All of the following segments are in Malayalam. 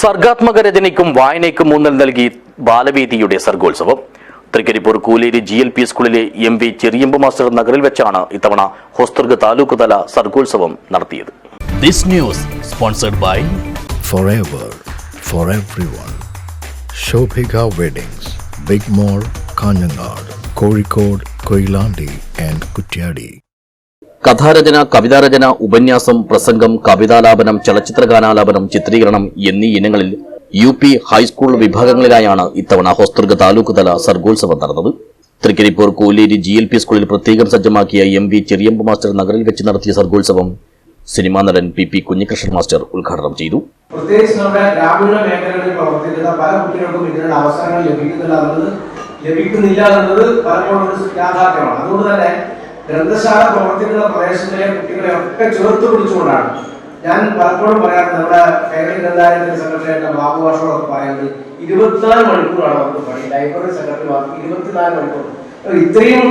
സർഗാത്മക രചനയ്ക്കും വായനയ്ക്കും ഊന്നൽ നൽകി ബാലവേദിയുടെ സർഗോത്സവം Thrikaripur Kooleri G L P സ്കൂളിലെ എം വി ചെറിയമ്പ് മാസ്റ്റർ നഗറിൽ വെച്ചാണ് ഇത്തവണ ഹോസ്ദുർഗ് താലൂക്ക് തല സർഗോത്സവം നടത്തിയത് This news sponsored by forever for everyone. Shobhika Weddings, Big mall Kanhangad Kozhikode Koilandi and Kutyadi. കഥാരചന കവിതാരചന ഉപന്യാസം പ്രസംഗം കവിതാലാപനം ചലച്ചിത്രഗാനാലാപനം ചിത്രീകരണം എന്നീ ഇനങ്ങളിൽ യു പി ഹൈസ്കൂൾ വിഭാഗങ്ങളിലായാണ് ഇത്തവണ ഹോസ്ദുർഗ് താലൂക്ക് തല സർഗോത്സവം നടന്നത്. Thrikaripur Koleri G L P സ്കൂളിൽ പ്രത്യേകം സജ്ജമാക്കിയ എം വി ചെറിയമ്പ് മാസ്റ്റർ നഗറിൽ വെച്ച് നടത്തിയ സർഗോത്സവം സിനിമാ നടൻ പി പി കുഞ്ഞികൃഷ്ണൻ മാസ്റ്റർ ഉദ്ഘാടനം ചെയ്തു. പ്രത്യേകിച്ച് നമ്മുടെ ഗ്രാമീണ മേഖലകളിൽ പ്രവർത്തിക്കുന്ന പല കുട്ടികൾക്കും ഇതിനുള്ള അവസരങ്ങൾ ലഭിക്കുന്നില്ല എന്നുള്ളത് ലഭിക്കുന്നില്ല എന്നുള്ളത് പലപ്പോഴും യാഥാർത്ഥ്യമാണ്. അതുകൊണ്ട് തന്നെ ഗ്രന്ഥശാല പ്രവർത്തിക്കുന്ന പ്രദേശത്തിലെ കുട്ടികളെ ഒക്കെ ചേർത്ത് പിടിച്ചുകൊണ്ടാണ്. ഞാൻ പലപ്പോഴും പറയാറുണ്ട് നമ്മുടെ കേരള ഗ്രന്ഥാലയത്തിന്റെ സെക്രട്ടറിയായിട്ട് ബാബു ഭാഷകളൊക്കെ പറയുന്നത് ഇരുപത്തിനാല് മണിക്കൂറാണ് അവർക്ക് പണി. ലൈബ്രറി സെക്രട്ടറി വർക്ക് ഇരുപത്തിനാല് മണിക്കൂർ. ഇത്രയും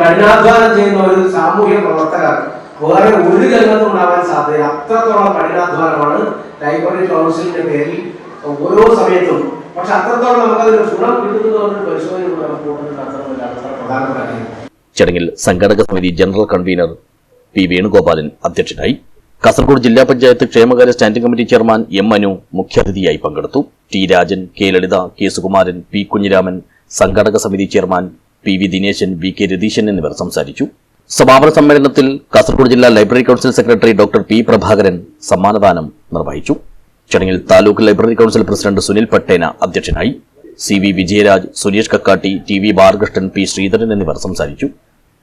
കഠിനാധ്വാനം ചെയ്യുന്ന ഒരു സാമൂഹ്യ പ്രവർത്തകർ വേറെ ഒരു രംഗത്തും ഉണ്ടാവാൻ സാധ്യത അത്രത്തോളം കഠിനാധ്വാനമാണ് ലൈബ്രറി കൗൺസിലിന്റെ പേരിൽ ഓരോ സമയത്തും. പക്ഷെ അത്രത്തോളം നമുക്കതിന് ഗുണം കിട്ടുന്നതുകൊണ്ട് പരിശോധന കൂടുതൽ നടത്തണമെന്നില്ല അത്ര പ്രധാനപ്പെട്ട കാര്യം. ചടങ്ങിൽ സംഘാടക സമിതി ജനറൽ കൺവീനർ പി വേണുഗോപാലൻ അധ്യക്ഷനായി. കാസർഗോഡ് ജില്ലാ പഞ്ചായത്ത് ക്ഷേമകാര്യ standing committee chairman M Anu മുഖ്യാതിഥിയായി പങ്കെടുത്തു. T Rajan K Lalitha K Sukumaran P Kunhiraman സംഘാടക സമിതി chairman P V Dineshan V K Ratheeshan എന്നിവർ സംസാരിച്ചു. സമാപന സമ്മേളനത്തിൽ കാസർഗോഡ് ജില്ലാ library council secretary doctor P Prabhakaran സമ്മാനദാനം നിർവഹിച്ചു. ചടങ്ങിൽ taluk library council president Sunil Pattena അധ്യക്ഷനായി. C V Vijayaraj Suresh Kakkatti T V Balakrishnan P Sreedharan എന്നിവർ സംസാരിച്ചു.